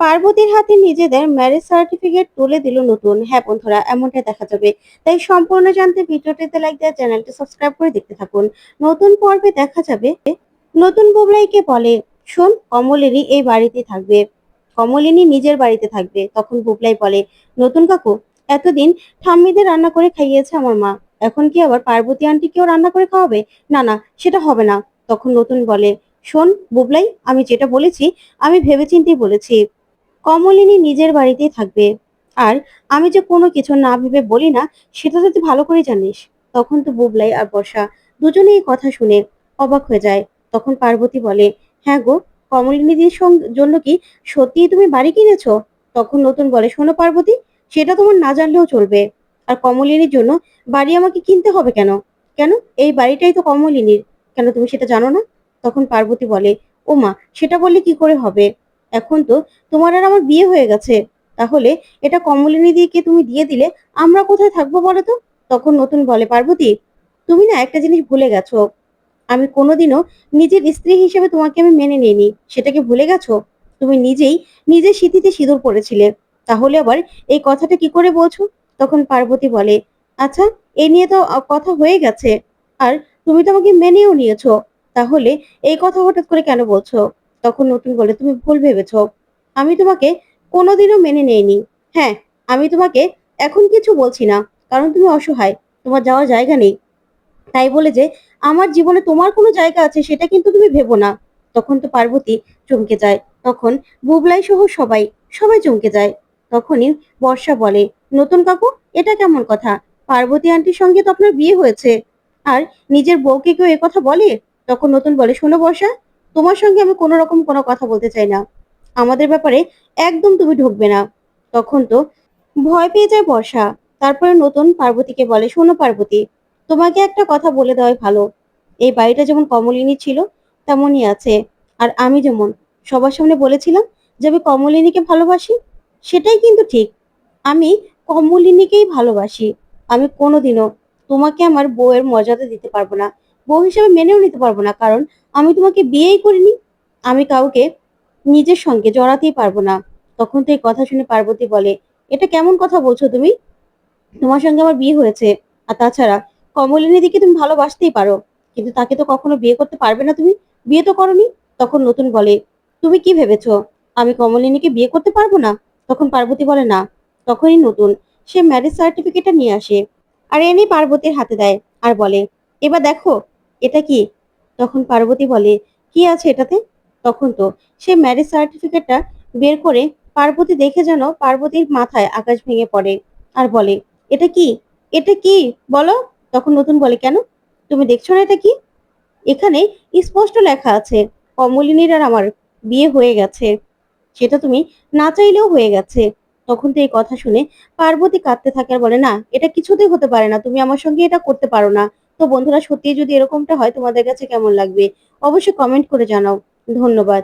পার্বতীর হাতে নিজেদের ম্যারেজ সার্টিফিকেট তুলে দিল নতুন। হ্যাঁ বন্ধুরা, এমনটাই দেখা যাবে। তাই সম্পূর্ণ জানতে ভিডিওটিতে লাইক দেওয়া চ্যানেলটি সাবস্ক্রাইব করে দেখতে থাকুন। নতুন পর্বে দেখা যাবে, নতুন বুবলাইকে বলে, শোন, কমলিনী এই বাড়িতে থাকবে। কমলিনী নিজের বাড়িতে থাকবে। তখন বুবলাই বলে, নতুন কাকু, এতদিন ঠাম্মিদের রান্না করে খাইয়েছে আমার মা। এখন কি আবার পার্বতী আন্টিকেও রান্না করে খাওয়াবে? না না, সেটা হবে না। তখন নতুন বলে, শোন বুবলাই, আমি যেটা বলেছি, আমি ভেবেচিন্তেই বলেছি। কমলিনী নিজের বাড়িতেই থাকবে। আর আমি যে কোনো কিছু না ভেবে বলি না, সেটা তো তুই ভালো করে জানিস। তখন তো বুবলাই আর বর্ষা এই কথা শুনে অবাক হয়ে যায়। তখন পার্বতী বলে হ্যাঁ গো, কমলিনীদির জন্য কি সত্যিই তুমি বাড়ি কিনেছো? তখন নতুন বলে, শোনো পার্বতী, সেটা তোমার না জানলেও চলবে। আর কমলিনীর জন্য বাড়ি আমাকে কিনতে হবে কেন? কেন? এই বাড়িটাই তো কমলিনীর। কেন তুমি সেটা জানো না? তখন পার্বতী বলে ও মা সেটা বললে কি করে হবে? এখন তো তোমার আর আমার বিয়ে হয়ে গেছে। তাহলে এটা কমলিনী দিকে তুমি দিয়ে দিলে আমরা কোথায় থাকব বলো তো? তখন নতুন বলে, পার্বতী, তুমি না একটা জিনিস ভুলে গেছো। আমি কোনোদিনও নিজের স্ত্রী হিসেবে তোমাকে আমি মেনে নিইনি। সেটাকে ভুলে গেছো? তুমি নিজেই নিজের স্মৃতিতে সিঁদুর পড়েছিলে। তাহলে আবার এই কথাটা কি করে বলছো? তখন পার্বতী বলে আচ্ছা এ নিয়ে তো কথা হয়ে গেছে। আর তুমি তো আমাকে মেনেও নিয়েছো। তাহলে এই কথা হঠাৎ করে কেন বলছো? তখন নতুন বলে, তুমি ভুল ভেবেছো। আমি তোমাকে কোনোদিনও মেনে নেইনি। হ্যাঁ আমি তোমাকে এখন কিছু বলছি না, কারণ তুমি অসহায়। তোমার যাওয়ার জায়গা নেই। তাই বলে যে, আমার জীবনে তোমার কোনো জায়গা আছে, সেটা কিন্তু তুমি ভেবো না। তখন তো পার্বতী চমকে যায়। তখন বুবলাই সহ সবাই সবাই চমকে যায়। তখনই বর্ষা বলে, নতুন কাকু, এটা কেমন কথা? পার্বতী আন্টির সঙ্গে তো আপনার বিয়ে হয়েছে। আর নিজের বউকে কেউ কথা বলে? তখন নতুন বলে, শোনো বর্ষা তোমার সঙ্গে আমি কোনো রকম কোনো কথা বলতে চাই না। আমাদের ব্যাপারে একদম তুমি ঢুকবে না। তখন তো ভয় পেয়ে যায় বর্ষা। তারপরে নতুন পার্বতীকে বলে, শোনো পার্বতী, তোমাকে একটা কথা বলে দেওয়াই ভালো। এই বাড়িটা যেমন কমলিনী ছিল, তেমনই আছে। আর আমি যেমন সবার সামনে বলেছিলাম যে আমি কমলিনীকে ভালোবাসি, সেটাই কিন্তু ঠিক। আমি কমলিনীকেই ভালোবাসি। আমি কোনোদিনও তোমাকে আমার বউয়ের মর্যাদা দিতে পারব না। বউ হিসেবে মেনেও নিতে পারব না, কারণ আমি তোমাকে বিয়েই করিনি। আমি কাউকে নিজের সঙ্গে জড়াতেই পারব না। তখন তো এই কথা শুনে পার্বতী বলে, এটা কেমন কথা বলছো তুমি? তোমার সঙ্গে আমার বিয়ে হয়েছে। আর তাছাড়া কমলিনী দিকে তুমি ভালোবাসতেই পারো। কিন্তু তাকে তো কখনো বিয়ে করতে পারবে না তুমি? বিয়ে তো করনি? তখন নতুন বলে, তুমি কি ভেবেছো? আমি কমলিনীকে বিয়ে করতে পারব না? তখন পার্বতী বলে, না। তখনই নতুন সে ম্যারেজ সার্টিফিকেটটা নিয়ে আসে। আর এনে পার্বতীর হাতে দেয়। আর বলে, এবার দেখো এটা কি? তখন পার্বতী বলে, কি আছে এটাতে? তখন তো, সে ম্যারেজ সার্টিফিকেটটা বের করে পার্বতী দেখে যেন পার্বতীর মাথায় আকাশ ভেঙে পড়ে আর বলে, এটা কি? এটা কি? বলো। তখন নতুন বলে, কেন? তুমি দেখছ না এটা কি? এখানে স্পষ্ট লেখা আছে কমলিনীর আর আমার বিয়ে হয়ে গেছে। সেটা তুমি না চাইলেও হয়ে গেছে। তখন তো এই কথা শুনে পার্বতী কাঁদতে থাকে আর বলে, না, এটা কিছুতেই হতে পারে না। তুমি আমার সঙ্গে এটা করতে পারো না। তো বন্ধুরা সত্যি যদি এরকমটা হয় তোমাদের কাছে কেমন লাগবে, অবশ্যই কমেন্ট করে জানাও। ধন্যবাদ।